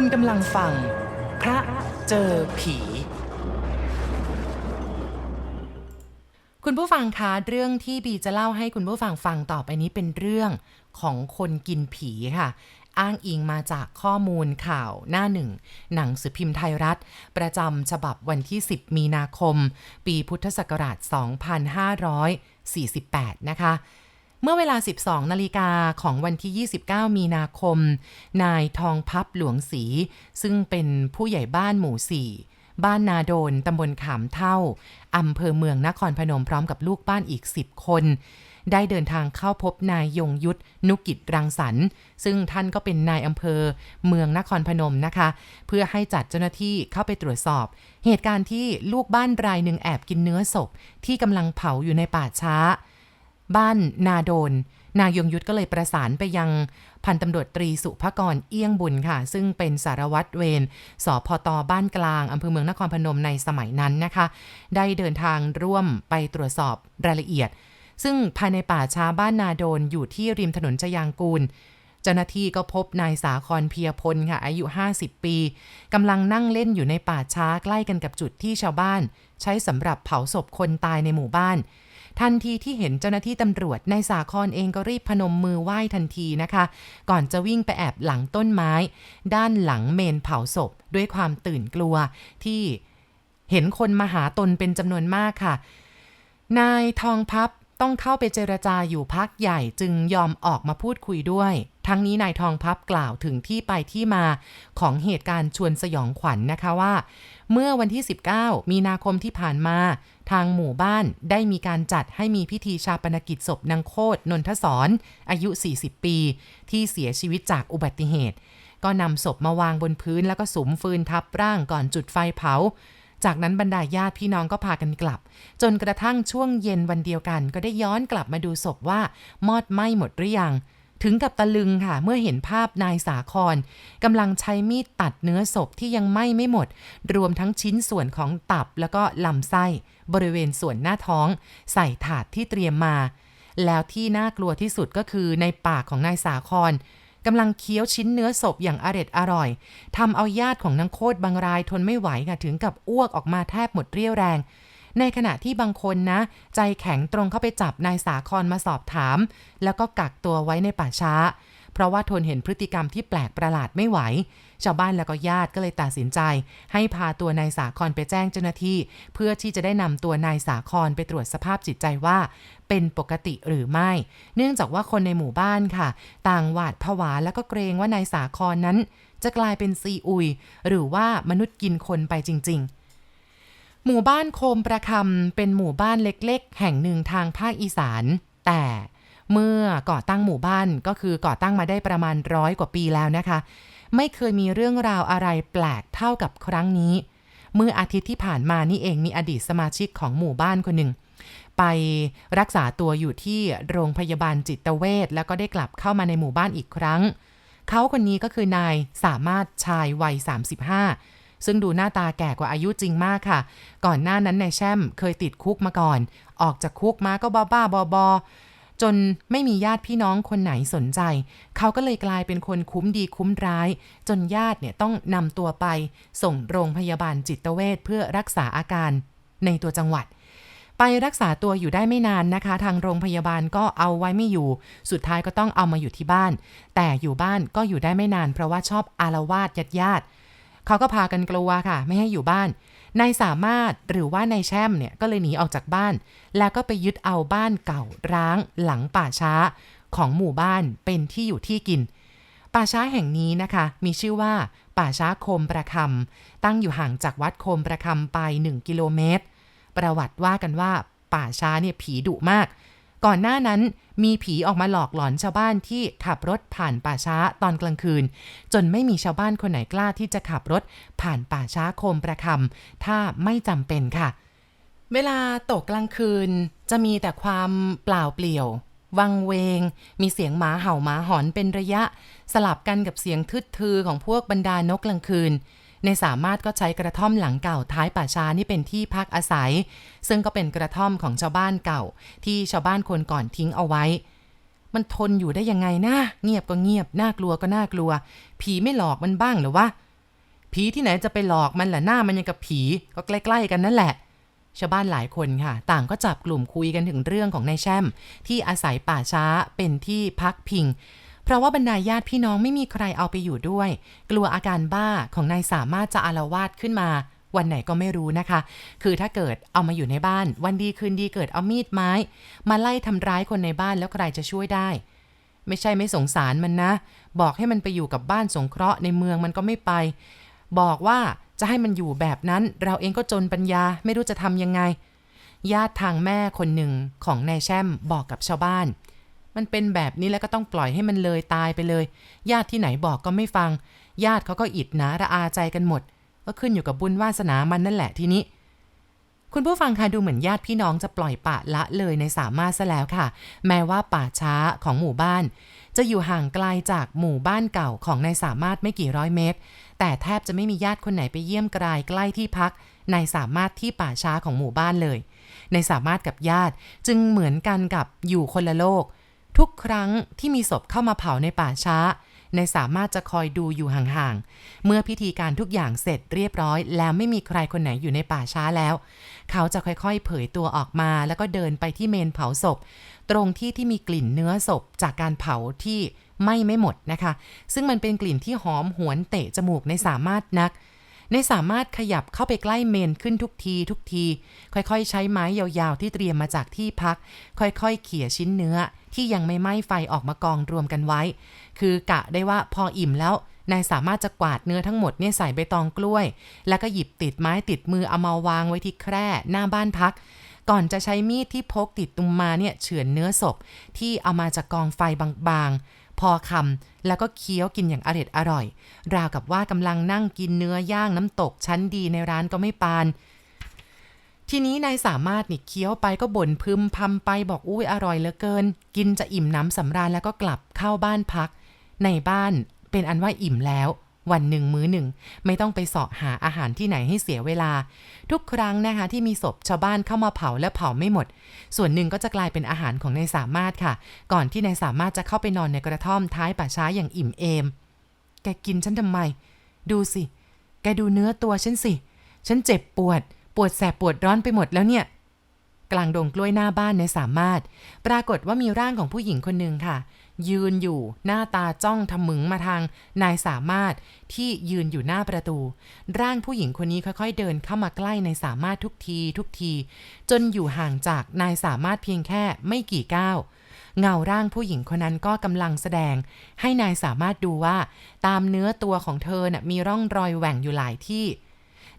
คุณกำลังฟัง พระเจอผี คุณผู้ฟังคะเรื่องที่บีจะเล่าให้คุณผู้ฟังฟังต่อไปนี้เป็นเรื่องของคนกินผีค่ะ อ้างอิงมาจากข้อมูลข่าวหน้าหนึ่ง หนังสือพิมพ์ไทยรัฐ ประจำฉบับวันที่ 10 มีนาคม ปีพุทธศักราช 2548 นะคะ เมื่อเวลา 12 นาฬิกาของวันที่ 29 มีนาคม นายทองพับหลวงศรีซึ่งเป็นผู้ใหญ่บ้านหมู่4บ้านนาโดน ตำบลขามเท่า อำเภอเมืองนครพนมพร้อมกับลูกบ้านอีก 10 คน ได้เดินทางเข้าพบนายยงยุทธนุกิจรังสรรค์ ซึ่งท่านก็เป็นนายอำเภอเมืองนครพนมนะคะ เพื่อให้จัดเจ้าหน้าที่เข้าไปตรวจสอบ เหตุการณ์ที่ลูกบ้านรายหนึ่งแอบกินเนื้อศพที่กำลังเผาอยู่ในป่าช้า บ้านนาโดน นายยงยุทธก็เลยประสานไปยังพันตำรวจตรีสุภกรเอี้ยงบุญค่ะ ซึ่งเป็นสารวัตรเวรสพตบ้านกลางอำเภอเมืองนครพนมในสมัยนั้นนะคะ ได้เดินทางร่วมไปตรวจสอบรายละเอียด ซึ่งภายในป่าช้าบ้านนาโดนอยู่ที่ริมถนนชยางกูลเจ้าหน้าที่ก็พบนายสาครเพียพลค่ะ อายุ 50 ปีกำลังนั่งเล่นอยู่ในป่าช้าใกล้กันกับจุดที่ชาวบ้าน ใช้สำหรับเผาศพคนตายในหมู่บ้าน ทันทีที่เห็นเจ้าหน้าที่ตำรวจนายสาครเองก็รีบพนมมือไหว้ทันทีนะคะ ก่อนจะวิ่งไปแอบหลังต้นไม้ ด้านหลังเมนเผาศพ ด้วยความตื่นกลัวที่เห็นคนมาหาตนเป็นจำนวนมากค่ะ นายทองพับ ต้องเข้าไปเจรจาอยู่พักใหญ่จึงยอมออกมาพูดคุยด้วย ทั้งนี้นายทองพับกล่าวถึงที่ไปที่มาของเหตุการณ์ชวนสยองขวัญนนะคะว่า เมื่อวันที่ 19 มีนาคมที่ผ่านมา ทางหมู่บ้านได้มีการจัดให้มีพิธีชาปนกิจศพนางโคตรนนทศรอายุ 40 ปี ที่เสียชีวิตจากอุบัติเหตุ ก็นำศพมาวางบนพื้นแล้วก็สุมฟืนทับร่างก่อนจุดไฟเผา จากนั้นบรรดาญาติพี่น้องก็พากันกลับ จนกระทั่งช่วงเย็นวันเดียวกัน ก็ได้ย้อนกลับมาดูศพว่ามอดไหม้หมดหรือยังถึงกับตะลึงค่ะ เมื่อเห็นภาพนายสาครกำลังใช้มีดตัดเนื้อศพที่ยังไหม้ไม่หมด รวมทั้งชิ้นส่วนของตับแล้วก็ลำไส้ บริเวณส่วนหน้าท้อง ใส่ถาดที่เตรียมมา แล้วที่น่ากลัวที่สุดก็คือในปากของนายสาคร กำลังเคี้ยวชิ้นเนื้อศพอย่างอร็ดอร่อยทำเอาญาติของนางโคตรบางรายทนไม่ไหวค่ะถึงกับอ้วกออกมาแทบหมดเรี่ยวแรง ในขณะที่บางคนนะ ใจแข็งตรงเข้าไปจับนายสาครมาสอบถาม แล้วก็กักตัวไว้ในป่าช้า เพราะว่าทนเห็นพฤติกรรมที่แปลกประหลาดไม่ไหว ชาวบ้านแล้วก็ญาติก็เลยตัดสินใจ ให้พาตัวนายสาครไปแจ้งเจ้าหน้าที่ เพื่อที่จะได้นำตัวนายสาครไปตรวจสภาพจิตใจว่า เป็นปกติหรือไม่ เนื่องจากว่าคนในหมู่บ้านค่ะ ต่างหวาดผวาแล้วก็เกรงว่านายสาครนั้น จะกลายเป็นซีอุย หรือว่ามนุษย์กินคนไปจริง ๆหมู่บ้านโคมประคำเป็นหมู่บ้านเล็กๆ แห่งหนึ่งทางภาคอีสาน แต่ เมื่อก่อตั้งหมู่บ้านก็คือก่อตั้งมาได้ประมาณร้อยกว่าปีแล้วนะคะ ไม่เคยมีเรื่องราวอะไรแปลกเท่ากับครั้งนี้ เมื่ออาทิตย์ที่ผ่านมานี่เองมีอดีตสมาชิกของหมู่บ้านคนหนึ่งไปรักษาตัวอยู่ที่โรงพยาบาลจิตเวชแล้วก็ได้กลับเข้ามาในหมู่บ้านอีกครั้ง เขาคนนี้ก็คือนายสามารถชายวัย 35 ซึ่งดูหน้าตาแก่กว่าอายุจริงมากค่ะ ก่อนหน้านั้นนายแช่มเคยติดคุกมาก่อน ออกจากคุกมาก็บ้าบ้าบอบอ จนไม่มีญาติพี่น้องคนไหนสนใจ เขาก็เลยกลายเป็นคนคุ้มดีคุ้มร้าย จนญาติเนี่ยต้องนำตัวไป ส่งโรงพยาบาลจิตเวชเพื่อรักษาอาการในตัวจังหวัด ไปรักษาตัวอยู่ได้ไม่นานนะคะ ทางโรงพยาบาลก็เอาไว้ไม่อยู่ สุดท้ายก็ต้องเอามาอยู่ที่บ้าน แต่อยู่บ้านก็อยู่ได้ไม่นาน เพราะว่าชอบอารวาสญาติญาติเขาก็พากันกลัวค่ะ ไม่ให้อยู่บ้าน นายสามารถหรือว่านายแช่มเนี่ยก็เลยหนีออกจากบ้าน แล้วก็ไปยึดเอาบ้านเก่าร้างหลังป่าช้าของหมู่บ้านเป็นที่อยู่ที่กิน ป่าช้าแห่งนี้นะคะ มีชื่อว่า ป่าช้าโคมประคำตั้งอยู่ห่างจากวัดโคมประคำไป 1 กิโลเมตร ประวัติว่ากันว่าป่าช้าเนี่ยผีดุมาก ก่อนหน้านั้นมีผีออกมาหลอกหลอนชาวบ้านที่ขับรถผ่านป่าช้าตอนกลางคืน จนไม่มีชาวบ้านคนไหนกล้าที่จะขับรถผ่านป่าช้าโคมประคำถ้าไม่จำเป็นค่ะ เวลาตกกลางคืนจะมีแต่ความเปล่าเปลี่ยว วังเวง มีเสียงหมาเห่าหมาหอนเป็นระยะ สลับกันกับเสียงทึดทือของพวกบรรดานกกลางคืน ในสามารถก็ใช้กระท่อมหลังเก่าท้ายป่าช้านี่เป็นที่พักอาศัย ซึ่งก็เป็นกระท่อมของชาวบ้านเก่า ที่ชาวบ้านคนก่อนทิ้งเอาไว้ มันทนอยู่ได้ยังไงนะเงียบก็เงียบน่ากลัวก็น่ากลัว ผีไม่หลอกมันบ้างหรือวะผีที่ไหนจะไปหลอกมันล่ะหน้ามันยังกับผีก็ใกล้ ๆ กันนั่นแหละชาวบ้านหลายคนค่ะ ต่างก็จับกลุ่มคุยกันถึงเรื่องของนายแช่ม ที่อาศัยป่าช้าเป็นที่พักพิง เพราะว่าบรรดาญาติพี่น้องไม่มีใครเอาไปอยู่ด้วย กลัวอาการบ้าของนายสามารถจะอาละวาดขึ้นมาวันไหนก็ไม่รู้นะคะ คือถ้าเกิดเอามาอยู่ในบ้าน วันดีคืนดีเกิดเอามีดไม้ มาไล่ทำร้ายคนในบ้านแล้วใครจะช่วยได้ ไม่ใช่ไม่สงสารมันนะ บอกให้มันไปอยู่กับบ้านสงเคราะห์ในเมืองมันก็ไม่ไป บอกว่าจะให้มันอยู่แบบนั้น เราเองก็จนปัญญาไม่รู้จะทำยังไง ญาติทางแม่คนหนึ่งของนายแช่มบอกกับชาวบ้าน มันเป็นแบบนี้แล้วก็ต้องปล่อยให้มันเลยตายไปเลย ญาติที่ไหนบอกก็ไม่ฟัง ญาติเขาก็อิดหนาระอาใจกันหมด ก็ขึ้นอยู่กับบุญวาสนามันนั่นแหละทีนี้ คุณผู้ฟังคะดูเหมือนญาติพี่น้องจะปล่อยปะละเลยในสามารถซะแล้วค่ะ แม้ว่าป่าช้าของหมู่บ้าน จะอยู่ห่างไกลจากหมู่บ้านเก่าของนายสามารถไม่กี่ร้อยเมตร แต่แทบจะไม่มีญาติคนไหนไปเยี่ยมกลายใกล้ที่พักนายสามารถที่ป่าช้าของหมู่บ้านเลยนายสามารถกับญาติจึงเหมือนกันกับอยู่คนละโลก ทุกครั้งที่มีศพเข้ามาเผาในป่าช้า ในสามารถจะคอยดูอยู่ห่างๆ เมื่อพิธีการทุกอย่างเสร็จเรียบร้อย แล้วไม่มีใครคนไหนอยู่ในป่าช้าแล้ว เขาจะค่อยๆ เผยตัวออกมาแล้วก็เดินไปที่เมนเผาศพ ตรงที่ที่มีกลิ่นเนื้อศพจากการเผาที่ไหม่ไม่หมดนะคะ ซึ่งมันเป็นกลิ่นที่หอมหวนเตะจมูกในสามารถนัก ในสามารถขยับเข้าไปใกล้เมนขึ้นทุกทีทุกที ค่อยๆ ใช้ไม้ยาวๆ ที่เตรียมมาจากที่พัก ค่อยๆ เขี่ยชิ้นเนื้อ ที่ยังไม่ไหม้ไฟออกมากองรวมกันไว้ คือกะได้ว่าพออิ่มแล้วนายสามารถจะกวาดเนื้อทั้งหมดเนี่ยใส่ใบตองกล้วย แล้วก็หยิบติดไม้ติดมือเอามาวางไว้ที่แคร่หน้าบ้านพัก ก่อนจะใช้มีดที่พกติดตุมมาเนี่ยเฉือนเนื้อศพ ที่เอามาจากกองไฟบางๆ พอคำแล้วก็เคี้ยวกินอย่างอร็ดอร่อย ราวกับว่ากำลังนั่งกินเนื้อย่างน้ำตกชั้นดีในร้านก็ไม่ปาน ทีนี้นายสามารถนี่เคี้ยวไปก็บ่นพึมพำไปบอกอุ้ยอร่อยเหลือเกิน กินจะอิ่มน้ำสำราญแล้วก็กลับเข้าบ้านพัก ในบ้านเป็นอันว่าอิ่มแล้ว วันหนึ่งมื้อหนึ่ง ไม่ต้องไปเสาะหาอาหารที่ไหนให้เสียเวลา ทุกครั้งนะคะที่มีศพชาวบ้านเข้ามาเผาและเผาไม่หมด ส่วนหนึ่งก็จะกลายเป็นอาหารของนายสามารถค่ะ ก่อนที่นายสามารถจะเข้าไปนอนในกระท่อมท้ายป่าช้าอย่างอิ่มเอม แกกินฉันทำไม ดูสิ แกดูเนื้อตัวฉันสิ ฉันเจ็บปวด ปวดแสบปวดร้อนไปหมดแล้วเนี่ย กลางดงกล้วยหน้าบ้านในสามารถ ปรากฏว่ามีร่างของผู้หญิงคนหนึ่งค่ะ ยืนอยู่หน้าตาจ้องทำมึงมาทางนายสามารถที่ยืนอยู่หน้าประตู ร่างผู้หญิงคนนี้ค่อยๆเดินเข้ามาใกล้ในสามารถทุกทีทุกที จนอยู่ห่างจากนายสามารถเพียงแค่ไม่กี่ก้าวเงาร่างผู้หญิงคนนั้นก็กำลังแสดง ให้นายสามารถดูว่า ตามเนื้อตัวของเธอน่ะมีร่องรอยแหว่งอยู่หลายที่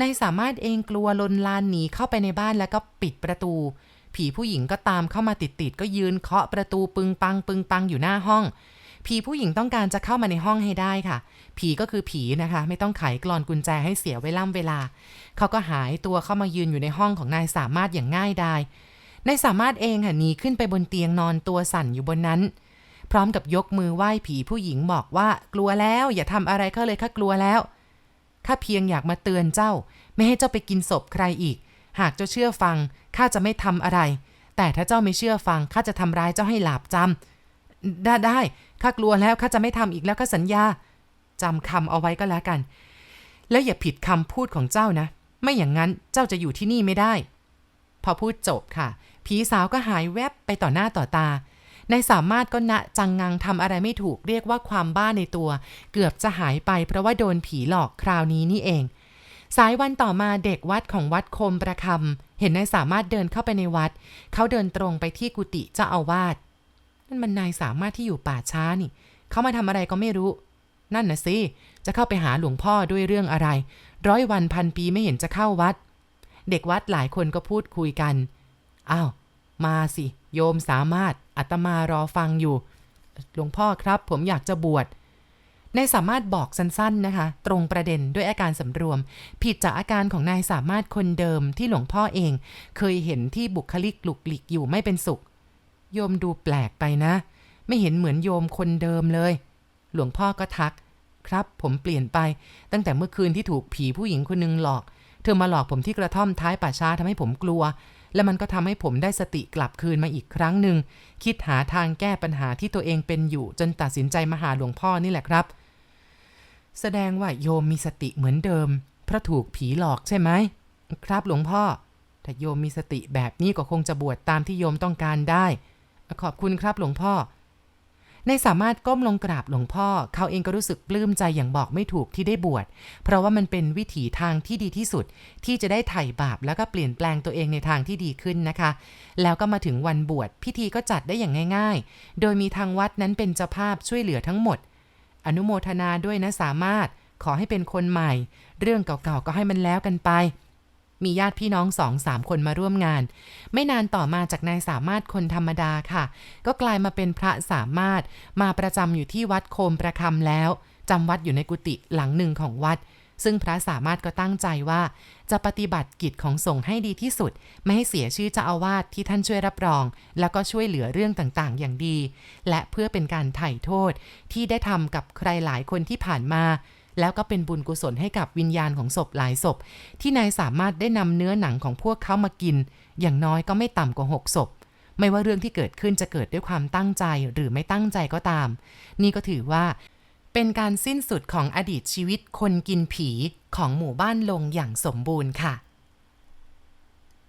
นายสามารถเองกลัวลนลานหนีเข้าไปในบ้านแล้วก็ปิดประตู ผีผู้หญิงก็ตามเข้ามาติดๆก็ยืนเคาะประตูปึงปังปึงปังอยู่หน้าห้อง ผีผู้หญิงต้องการจะเข้ามาในห้องให้ได้ค่ะ ผีก็คือผีนะคะ ไม่ต้องไขกลอนกุญแจให้เสียเวล่ำเวลา เขาก็หายตัวเข้ามายืนอยู่ในห้องของนายสามารถอย่างง่ายดายนายสามารถเองค่ะหนีขึ้นไปบนเตียงนอนตัวสั่นอยู่บนนั้น พร้อมกับยกมือไหว้ผีผู้หญิงบอกว่ากลัวแล้ว อย่าทำอะไรเขาเลยข้ากลัวแล้ว ข้าเพียงอยากมาเตือนเจ้า ไม่ให้เจ้าไปกินศพใครอีก หากเจ้าเชื่อฟังข้าจะไม่ทำอะไร แต่ถ้าเจ้าไม่เชื่อฟังข้าจะทำร้ายเจ้าให้หลาบจำได้ได้ข้ากลัวแล้วข้าจะไม่ทำอีกแล้วข้าสัญญาจำคำเอาไว้ก็แล้วกัน แล้วอย่าผิดคำพูดของเจ้านะ ไม่อย่างนั้นเจ้าจะอยู่ที่นี่ไม่ได้ พอพูดจบค่ะ ผีสาวก็หายแวบไปต่อหน้าต่อตา ในสามารถก็ณจังงังทำอะไรไม่ถูกเรียกว่าความบ้าในตัว เกือบจะหายไปเพราะว่าโดนผีหลอกคราวนี้นี่เอง สายวันต่อมาเด็กวัดของวัดคมประคำเห็นนายสามารถเดินเข้าไปในวัด เขาเดินตรงไปที่กุฏิเจ้าอาวาสนั่นมันนายสามารถที่อยู่ป่าช้านี่ เขามาทำอะไรก็ไม่รู้ นั่นนะสิจะเข้าไปหาหลวงพ่อด้วยเรื่องอะไร ร้อยวันพันปีไม่เห็นจะเข้าวัด เด็กวัดหลายคนก็พูดคุยกันอ้าว มาสิ โยมสามารถอาตมารอฟังอยู่ หลวงพ่อครับผมอยากจะบวชนายสามารถบอกสั้นๆนะคะ ตรงประเด็นด้วยอาการสำรวม ผิดจากอาการของนายสามารถคนเดิมที่หลวงพ่อเอง เคยเห็นที่บุคลิกหลุกหลิกอยู่ไม่เป็นสุข โยมดูแปลกไปนะ ไม่เห็นเหมือนโยมคนเดิมเลย หลวงพ่อก็ทัก ครับผมเปลี่ยนไป ตั้งแต่เมื่อคืนที่ถูกผีผู้หญิงคนหนึงหลอก เธอมาหลอกผมที่กระท่อมท้ายป่าช้าทำให้ผมกลัว และมันก็ทำให้ผมได้สติกลับคืนมาอีกครั้งหนึ่ง คิดหาทางแก้ปัญหาที่ตัวเองเป็นอยู่ จนตัดสินใจมาหาหลวงพ่อนี่แหละครับ แสดงว่าโยมมีสติเหมือนเดิม เพราะถูกผีหลอกใช่ไหม ครับหลวงพ่อ ถ้าโยมมีสติแบบนี้ก็คงจะบวชตามที่โยมต้องการได้ ขอบคุณครับหลวงพ่อ ในสามารถก้มลงกราบหลวงพ่อ เขาเองก็รู้สึกปลื้มใจอย่างบอกไม่ถูกที่ได้บวช เพราะว่ามันเป็นวิถีทางที่ดีที่สุด ที่จะได้ไถ่บาปแล้วก็เปลี่ยนแปลงตัวเองในทางที่ดีขึ้นนะคะ แล้วก็มาถึงวันบวชพิธีก็จัดได้อย่างง่าย ๆ โดยมีทางวัดนั้นเป็นเจ้าภาพช่วยเหลือทั้งหมด อนุโมทนาด้วยนะสามารถขอให้เป็นคนใหม่ เรื่องเก่าๆก็ให้มันแล้วกันไป มีญาติพี่น้องสองสามคนมาร่วมงาน ไม่นานต่อมาจากนายสามารถคนธรรมดาค่ะ ก็กลายมาเป็นพระสามารถมาประจำอยู่ที่วัดโคมประคำแล้วจำวัดอยู่ในกุฏิหลังหนึ่งของวัด ซึ่งพระสามารถก็ตั้งใจว่า จะปฏิบัติกิจของสงฆ์ให้ดีที่สุด ไม่ให้เสียชื่อเจ้าอาวาสที่ท่านช่วยรับรอง แล้วก็ช่วยเหลือเรื่องต่างๆ อย่างดี และเพื่อเป็นการไถ่โทษที่ได้ทำกับใครหลายคนที่ผ่านมา แล้วก็เป็นบุญกุศลให้กับวิญญาณของศพหลายศพ ที่นายสามารถได้นำเนื้อหนังของพวกเขามากิน อย่างน้อยก็ไม่ต่ำกว่าหกศพ ไม่ว่าเรื่องที่เกิดขึ้นจะเกิดด้วยความตั้งใจหรือไม่ตั้งใจก็ตาม นี่ก็ถือว่า เป็นการสิ้นสุดของอดีตชีวิตคนกินผีของหมู่บ้านลงอย่างสมบูรณ์ค่ะ